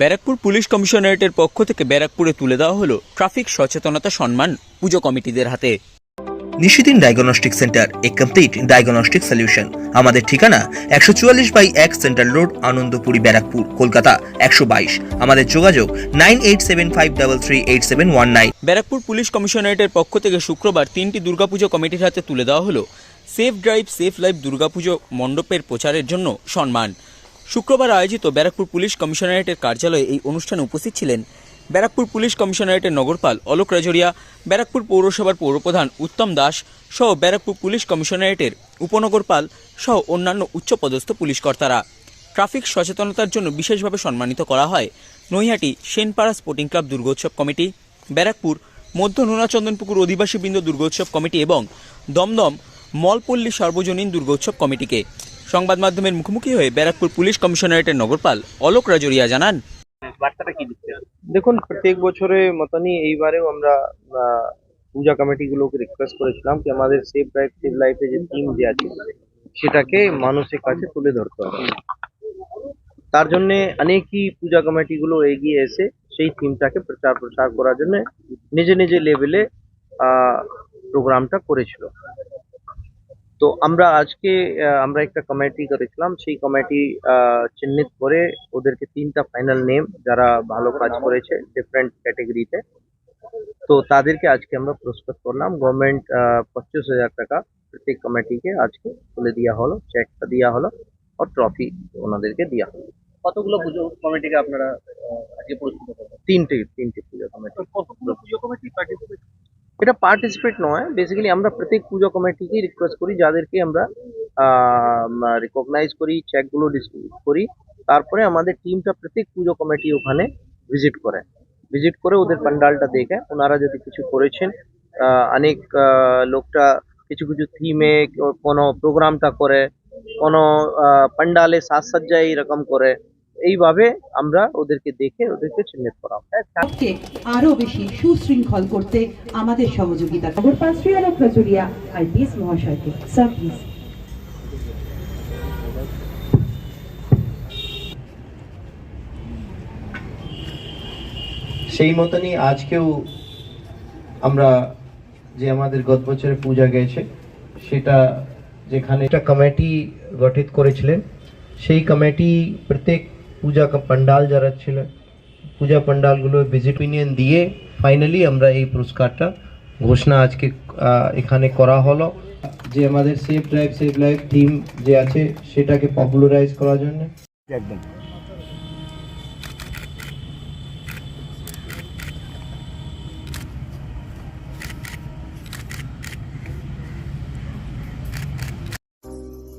Barrackpore police কমিশনারেটের পক্ষ থেকে ব্যারাকপুরে তুলে দেওয়া হলো ট্রাফিক সচেতনতা সম্মান পুজো কমিটিদের হাতে। নিশিদিন ডায়াগনস্টিক সেন্টার এ কমপ্লিট ডায়াগনস্টিক সলিউশন। আমাদের ঠিকানা একশো চুয়াল্লিশ বাই এক সেন্ট্রাল রোড আনন্দপুরি ব্যারাকপুর কলকাতা একশো বাইশ। আমাদের যোগাযোগ nine eight seven five double three eight seven one nine. Barrackpore police কমিশনারেটের পক্ষ থেকে শুক্রবার তিনটি দুর্গাপুজো কমিটির হাতে তুলে দেওয়া হলো। Safe drive safe life Durga Puja মণ্ডপের প্রচারের জন্য সম্মান। শুক্রবার আয়োজিত ব্যারাকপুর পুলিশ কমিশনারেটের কার্যালয়ে এই অনুষ্ঠানে উপস্থিত ছিলেন ব্যারাকপুর পুলিশ কমিশনারেটের নগরপাল অলোক রাজরিয়া, ব্যারাকপুর পৌরসভার পৌরপ্রধান উত্তম দাস সহ ব্যারাকপুর পুলিশ কমিশনারেটের উপনগরপাল সহ অন্যান্য উচ্চপদস্থ পুলিশ কর্তারা। ট্রাফিক সচেতনতার জন্য বিশেষভাবে সম্মানিত করা হয় Naihati Senpara sporting club Durgotsav committee, Barrackpore মধ্য নোনাচন্দনপুকুর অধিবাসীবৃন্দ দুর্গোৎসব কমিটি এবং দমদম মলপল্লী সার্বজনীন দুর্গোৎসব কমিটিকে। সংবাদ মাধ্যমের মুখোমুখি হয়ে ব্যারাকপুর পুলিশ কমিশনারেটের নগরপাল অলোক রাজরিয়া জানান। দেখুন, প্রত্যেক বছরের মতনই এইবারেও আমরা পূজা কমিটিগুলোকে রিকোয়েস্ট করেছিলাম কি আমাদের সেফ ড্রাইভ সেভ লাইফে যে থিম যে আছে, সেটাকে মানুষের কাছে তুলে ধরতে হবে। তার জন্য অনেকই পূজা কমিটিগুলো এগিয়ে এসে সেই থিমটাকে প্রচার প্রসার করার জন্য নিজে নিজে লেভেলে প্রোগ্রামটা করেছিল। তো আমরা আজকে আমরা একটা কমিটি করেছিলাম। সেই কমিটি চিহ্নিত করে ওদেরকে তিনটা ফাইনাল নেম যারা ভালো কাজ করেছে ডিফারেন্ট ক্যাটাগরিতে তো তাদেরকে আজকে আমরা পুরস্কার করলাম। গভর্নমেন্ট পঁচিশ হাজার টাকা প্রত্যেক কমিটিকে আজকে তুলে দেওয়া হলো চেকটা দেওয়া হলো আর ট্রফি ওনাদেরকে দেওয়া হলো। কতগুলো পুজো কমিটিকে আপনারা আজকে পুরস্কৃত করবেন তিনটে তিনটে পুজো কমিটি কতগুলো পুজো কমিটি পার্টিসিপেট এটা পার্টিসিপেট নয়। বেসিক্যালি আমরা প্রত্যেক পুজো কমিটিকে রিকোয়েস্ট করি যাদেরকে আমরা রিকগনাইজ করি চেকগুলো ডিস্ট্রিবিউট করি। তারপরে আমাদের টিমটা প্রত্যেক পুজো কমিটি ওখানে ভিজিট করে। ভিজিট করে ওদের পান্ডালটা দেখে ওনারা যদি কিছু করেছেন অনেক লোকটা কিছু কিছু থিমে কোনো প্রোগ্রামটা করে কোনো আহ, পান্ডালে সাজসজ্জা এরকম করে এইভাবে আমরা ওদেরকে দেখে ওদেরকে চিহ্নিত করা হয়। আরও বেশি সুশৃঙ্খল করতে আমাদের সহযোগিতা শ্রীয়ালক রাজুরিয়া আইপিএস মহাশয়কে। Sir please. সেই মতনই আজকেও আমরা যে আমাদের গত বছরে পূজা গেছে সেটা যেখানে একটা কমিটি গঠিত করেছিলেন সেই কমিটি প্রত্যেক পূজা পান্ডাল যারা ছিল, পূজা পান্ডালগুলো ভিজিট ইউনিয়ন দিয়ে ফাইনালি আমরা এই পুরস্কারটা ঘোষণা আজকে এখানে করা হলো। যে আমাদের safe drive safe life team যে আছে, সেটাকে পপুলারাইজ করার জন্য।